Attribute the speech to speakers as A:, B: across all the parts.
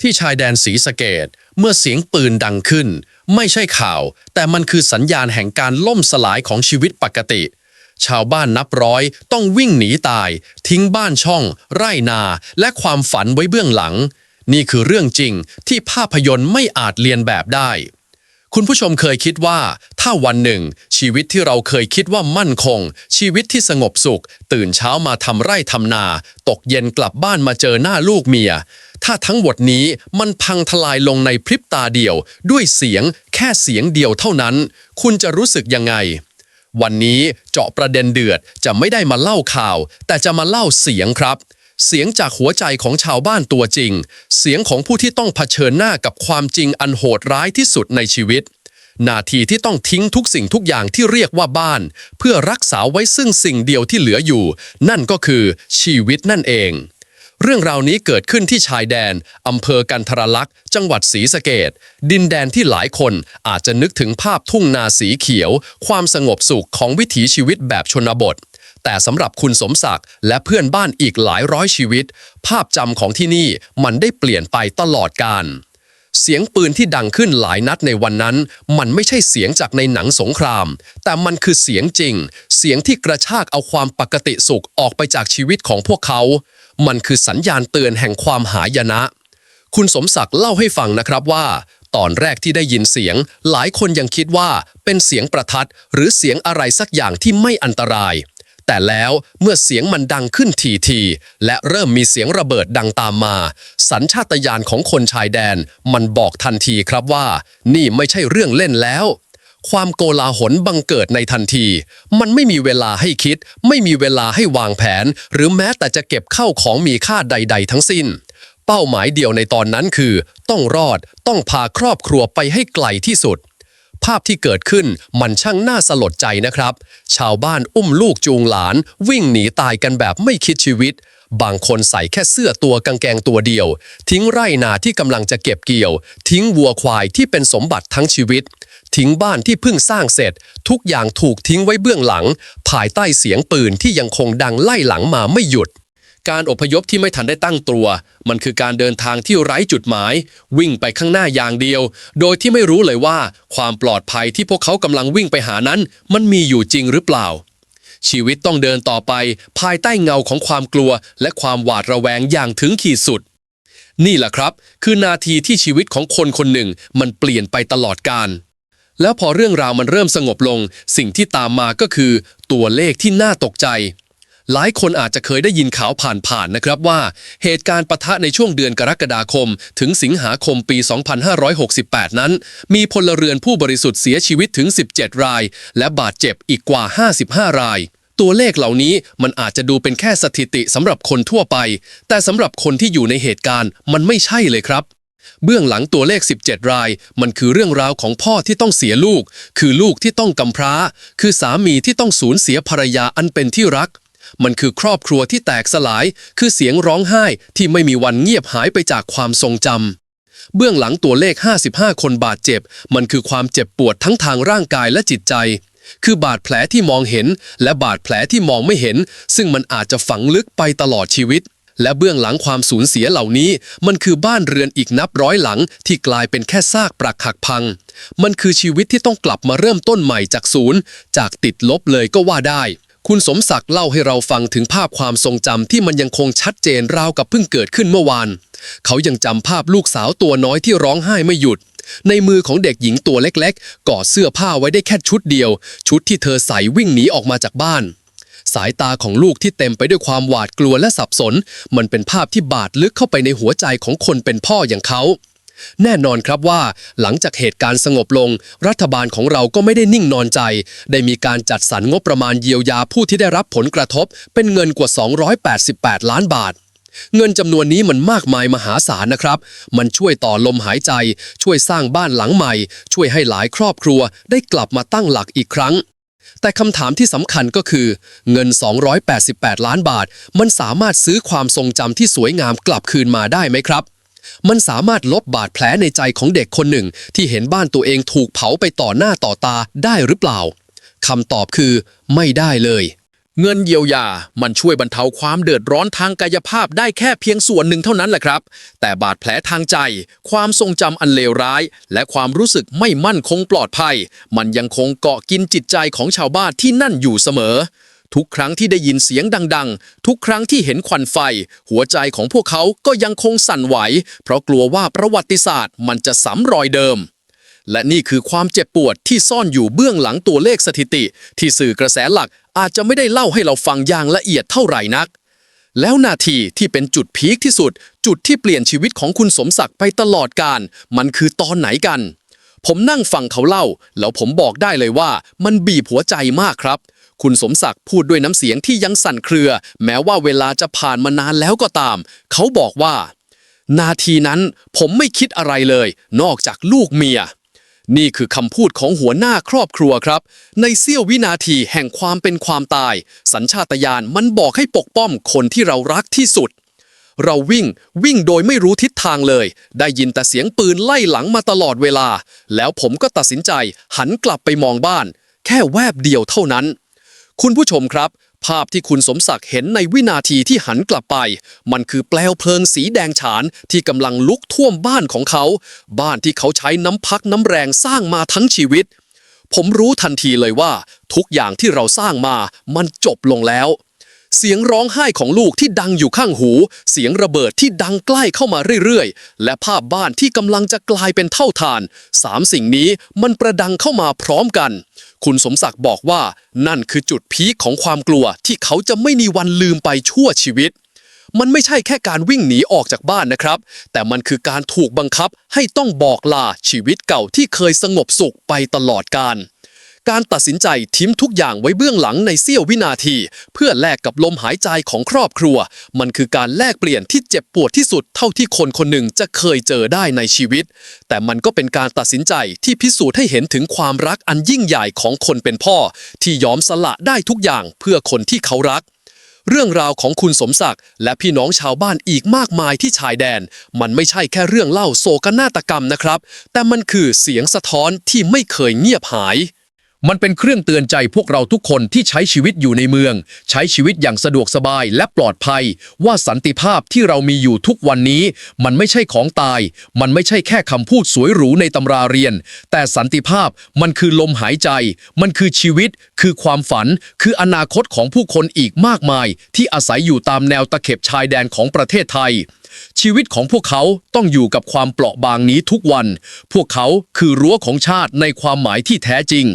A: ที่ชายแดนศรีสะเกดเมื่อเสียงปืนดังขึ้น ไม่ใช่ข่าว แต่มันคือสัญญาณแห่งการล่มสลายของชีวิตปกติ ชาวบ้านนับร้อยต้องวิ่งหนีตาย ทิ้งบ้านช่อง ไร่นา และความฝันไว้เบื้องหลัง นี่คือเรื่องจริงที่ภาพยนตร์ไม่อาจเลียนแบบได้ คุณผู้ชมเคยคิดว่า ถ้าวันหนึ่ง ชีวิตที่เราเคยคิดว่ามั่นคง ชีวิตที่สงบสุข ตื่นเช้ามาทำไร่ทำนา ตกเย็นกลับบ้านมาเจอหน้าลูกเมีย ถ้าทั้งหมดนี้มันพังทลายลงในพริบตาเดียว ด้วยเสียงแค่เสียงเดียวเท่านั้น คุณจะรู้สึกยังไง วันนี้เจาะประเด็นเดือดจะไม่ได้มาเล่าข่าว แต่จะมาเล่าเสียงครับ เสียงจากหัวใจของชาวบ้านตัวจริง เสียงของผู้ที่ต้องเผชิญหน้ากับความจริงอันโหดร้ายที่สุดในชีวิตนาทีที่ต้องทิ้งทุกสิ่งทุกอย่างที่เรียกว่าบ้าน เพื่อรักษาไว้ซึ่งสิ่งเดียวที่เหลืออยู่ นั่นก็คือชีวิตนั่นเอง เรื่องราวนี้เกิดขึ้นที่ชายแดน อำเภอกันทรลักษณ์ จังหวัดศรีสะเกดดินแดนที่หลายคนอาจจะนึกถึงภาพทุ่งนาสีเขียว ความสงบสุขของวิถีชีวิตแบบชนบท แต่สำหรับคุณสมศักดิ์และเพื่อนบ้านอีกหลายร้อยชีวิต ภาพจำของที่นี่มันได้เปลี่ยนไปตลอดกาลเสียงปืนที่ดังขึ้นหลายนัดในวันนั้น มันไม่ใช่เสียงจากในหนังสงคราม แต่มันคือเสียงจริง เสียงที่กระชากเอาความปกติสุขออกไปจากชีวิตของพวกเขา มันคือสัญญาณเตือนแห่งความหายนะ คุณสมศักดิ์เล่าให้ฟังนะครับว่า ตอนแรกที่ได้ยินเสียง หลายคนยังคิดว่าเป็นเสียงประทัด หรือเสียงอะไรสักอย่างที่ไม่อันตราย แต่แล้วเมื่อเสียงมันดังขึ้นทีทีและเริ่มมีเสียงระเบิดดังตามมา สัญชาตญาณของคนชายแดน มันบอกทันทีครับว่า นี่ไม่ใช่เรื่องเล่นแล้ว ความโกลาหลบังเกิดในทันที มันไม่มีเวลาให้คิด ไม่มีเวลาให้วางแผน หรือแม้แต่จะเก็บเข้าของมีค่าใด ๆ ทั้งสิ้น เป้าหมายเดียวในตอนนั้นคือ ต้องรอดต้องพาครอบครัวไปให้ไกลที่สุด ภาพที่เกิดขึ้นมันช่างน่าสลดใจนะครับ ชาวบ้านอุ้มลูกจูงหลาน วิ่งหนีตายกันแบบไม่คิดชีวิตบางคนใส่แค่เสื้อตัวกางเกงตัวเดียว ทิ้งไร่นาที่กำลังจะเก็บเกี่ยว ทิ้งวัวควายที่เป็นสมบัติทั้งชีวิต ทิ้งบ้านที่เพิ่งสร้างเสร็จ ทุกอย่างถูกทิ้งไว้เบื้องหลัง ภายใต้เสียงปืนที่ยังคงดังไล่หลังมาไม่หยุด การอพยพที่ไม่ทันได้ตั้งตัว มันคือการเดินทางที่ไร้จุดหมาย วิ่งไปข้างหน้าอย่างเดียว โดยที่ไม่รู้เลยว่า ความปลอดภัยที่พวกเขากำลังวิ่งไปหานั้น มันมีอยู่จริงหรือเปล่าชีวิตต้องเดินต่อไป ภายใต้เงาของความกลัว และความหวาดระแวงอย่างถึงขีดสุด นี่แหละครับ คือนาทีที่ชีวิตของคนคนหนึ่งมันเปลี่ยนไปตลอดกาล แล้วพอเรื่องราวมันเริ่มสงบลง สิ่งที่ตามมาก็คือ ตัวเลขที่น่าตกใจ หลายคนอาจจะเคยได้ยินข่าวผ่านๆนะครับว่า เหตุการณ์ปะทะในช่วงเดือนกรกฎาคม ถึงสิงหาคมปี 2568 นั้น มีพลเรือนผู้บริสุทธิ์เสียชีวิตถึง 17 ราย และบาดเจ็บอีกกว่า 55 ราย ตัวเลขเหล่านี้มันอาจจะดูเป็นแค่สถิติสำหรับคนทั่วไป แต่สำหรับคนที่อยู่ในเหตุการณ์มันไม่ใช่เลยครับ เบื้องหลังตัวเลข 17 ราย มันคือเรื่องราวของพ่อที่ต้องเสียลูก คือลูกที่ต้องกำพร้า คือสามีที่ต้องสูญเสียภรรยาอันเป็นที่รัก มันคือครอบครัวที่แตกสลาย คือเสียงร้องไห้ที่ไม่มีวันเงียบหายไปจากความทรงจำเบื้องหลังตัวเลข 55 คนบาดเจ็บ มันคือความเจ็บปวดทั้งทางร่างกายและจิตใจ คือบาดแผลที่มองเห็น และบาดแผลที่มองไม่เห็น ซึ่งมันอาจจะฝังลึกไปตลอดชีวิต และเบื้องหลังความสูญเสียเหล่านี้ มันคือบ้านเรือนอีกนับร้อยหลังที่กลายเป็นแค่ซากปรักหักพัง มันคือชีวิตที่ต้องกลับมาเริ่มต้นใหม่จากศูนย์จากติดลบเลยก็ว่าได้ คุณสมศักดิ์เล่าให้เราฟังถึงภาพความทรงจำที่มันยังคงชัดเจนราวกับเพิ่งเกิดขึ้นเมื่อวาน เขายังจำภาพลูกสาวตัวน้อยที่ร้องไห้ไม่หยุดในมือของเด็กหญิงตัวเล็กๆ กอดเสื้อผ้าไว้ได้แค่ชุดเดียว ชุดที่เธอใส่วิ่งหนีออกมาจากบ้าน สายตาของลูกที่เต็มไปด้วยความหวาดกลัวและสับสน มันเป็นภาพที่บาดลึกเข้าไปในหัวใจของคนเป็นพ่ออย่างเขา แน่นอนครับว่า หลังจากเหตุการณ์สงบลง รัฐบาลของเราก็ไม่ได้นิ่งนอนใจ ได้มีการจัดสรรงบประมาณเยียวยาผู้ที่ได้รับผลกระทบ เป็นเงินกว่า 288 ล้านบาทเงินจำนวนนี้มันมากมายมหาศาลนะครับ มันช่วยต่อลมหายใจ ช่วยสร้างบ้านหลังใหม่ ช่วยให้หลายครอบครัวได้กลับมาตั้งหลักอีกครั้ง แต่คำถามที่สำคัญก็คือ เงิน 288 ล้านบาท มันสามารถซื้อความทรงจำที่สวยงามกลับคืนมาได้ไหมครับ มันสามารถลบบาดแผลในใจของเด็กคนหนึ่ง ที่เห็นบ้านตัวเองถูกเผาไปต่อหน้าต่อตาได้หรือเปล่าคำตอบคือ ไม่ได้เลย เงินเยียวยา มันช่วยบรรเทาความเดือดร้อนทางกายภาพได้แค่เพียงส่วนหนึ่งเท่านั้นแหละครับ แต่บาดแผลทางใจ ความทรงจำอันเลวร้าย และความรู้สึกไม่มั่นคงปลอดภัย มันยังคงเกาะกินจิตใจของชาวบ้านที่นั่นอยู่เสมอ ทุกครั้งที่ได้ยินเสียงดัง ๆ ทุกครั้งที่เห็นควันไฟ หัวใจของพวกเขาก็ยังคงสั่นไหว เพราะกลัวว่าประวัติศาสตร์มันจะซ้ำรอยเดิม และนี่คือความเจ็บปวดที่ซ่อนอยู่เบื้องหลังตัวเลขสถิติ ที่สื่อกระแสหลักอาจจะไม่ได้เล่าให้เราฟังอย่างละเอียดเท่าไหร่นัก แล้วนาทีที่เป็นจุดพีคที่สุด จุดที่เปลี่ยนชีวิตของคุณสมศักดิ์ไปตลอดการ มันคือตอนไหนกัน ผมนั่งฟังเขาเล่า แล้วผมบอกได้เลยว่า มันบีบหัวใจมากครับ คุณสมศักดิ์พูดด้วยน้ำเสียงที่ยังสั่นเครือ แม้ว่าเวลาจะผ่านมานานแล้วก็ตาม เขาบอกว่า นาทีนั้นผมไม่คิดอะไรเลย นอกจากลูกเมีย นี่คือคำพูดของหัวหน้าครอบครัวครับ ในเสี้ยววินาทีแห่งความเป็นความตาย สัญชาตญาณมันบอกให้ปกป้องคนที่เรารักที่สุด เราวิ่งวิ่งโดยไม่รู้ทิศทางเลย ได้ยินแต่เสียงปืนไล่หลังมาตลอดเวลา แล้วผมก็ตัดสินใจหันกลับไปมองบ้าน แค่แวบเดียวเท่านั้น คุณผู้ชมครับ ภาพที่คุณสมศักดิ์เห็นในวินาทีที่หันกลับไป มันคือแปลวเพลิงสีแดงฉานที่กำลังลุกท่วมบ้านของเขา บ้านที่เขาใช้น้ำพักน้ำแรงสร้างมาทั้งชีวิต ผมรู้ทันทีเลยว่า ทุกอย่างที่เราสร้างมามันจบลงแล้ว เสียงร้องไห้ของลูกที่ดังอยู่ข้างหู เสียงระเบิดที่ดังใกล้เข้ามาเรื่อยๆ และภาพบ้านที่กำลังจะกลายเป็นเท่าทานสามสิ่งนี้มันประดังเข้ามาพร้อมกัน คุณสมศักดิ์บอกว่านั่นคือจุดพีคของความกลัวที่เขาจะไม่มีวันลืมไปชั่วชีวิต มันไม่ใช่แค่การวิ่งหนีออกจากบ้านนะครับ แต่มันคือการถูกบังคับให้ต้องบอกลาชีวิตเก่าที่เคยสงบสุขไปตลอดกาล การตัดสินใจทิ้มทุกอย่างไว้เบื้องหลังในเสี้ยววินาที เพื่อแลกกับลมหายใจของครอบครัว มันคือการแลกเปลี่ยนที่เจ็บปวดที่สุดเท่าที่คนคนหนึ่งจะเคยเจอได้ในชีวิต แต่มันก็เป็นการตัดสินใจที่พิสูจน์ให้เห็นถึงความรักอันยิ่งใหญ่ของคนเป็นพ่อ ที่ยอมสละได้ทุกอย่างเพื่อคนที่เขารักเรื่องราวของคุณสมศักดิ์และพี่น้องชาวบ้านอีกมากมายที่ชายแดน มันไม่ใช่แค่เรื่องเล่าโศกนาฏกรรมนะครับ แต่มันคือเสียงสะท้อนที่ไม่เคยเงียบหาย มันเป็นเครื่องเตือนใจพวกเราทุกคนที่ใช้ชีวิตอยู่ในเมือง ใช้ชีวิตอย่างสะดวกสบายและปลอดภัย ว่าสันติภาพที่เรามีอยู่ทุกวันนี้ มันไม่ใช่ของตาย มันไม่ใช่แค่คำพูดสวยหรูในตำราเรียน แต่สันติภาพมันคือลมหายใจ มันคือชีวิต คือความฝัน คืออนาคตของผู้คนอีกมากมาย ที่อาศัยอยู่ตามแนวตะเข็บชายแดนของประเทศไทยชีวิตของพวกเขาต้องอยู่กับความเปราะบางนี้ทุกวัน พวกเขาคือรั้วของชาติในความหมายที่แท้จริง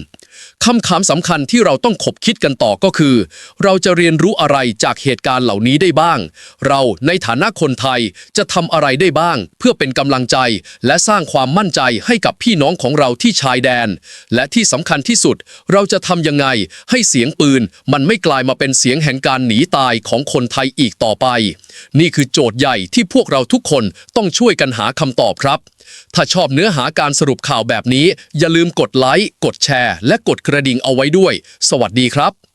A: คำถามสำคัญที่เราต้องขบคิดกันต่อก็คือ เราจะเรียนรู้อะไรจากเหตุการณ์เหล่านี้ได้บ้าง เราในฐานะคนไทยจะทำอะไรได้บ้าง เพื่อเป็นกำลังใจ และสร้างความมั่นใจให้กับพี่น้องของเราที่ชายแดน และที่สำคัญที่สุด เราจะทำยังไงให้เสียงปืน มันไม่กลายมาเป็นเสียงแห่งการหนีตายของคนไทยอีกต่อไป นี่คือโจทย์ใหญ่ที่พวกเราทุกคนต้องช่วยกันหาคำตอบครับ ถ้าชอบเนื้อหาการสรุปข่าวแบบนี้ อย่าลืมกดไลค์ กดแชร์ และกดกระดิ่งเอาไว้ด้วย สวัสดีครับ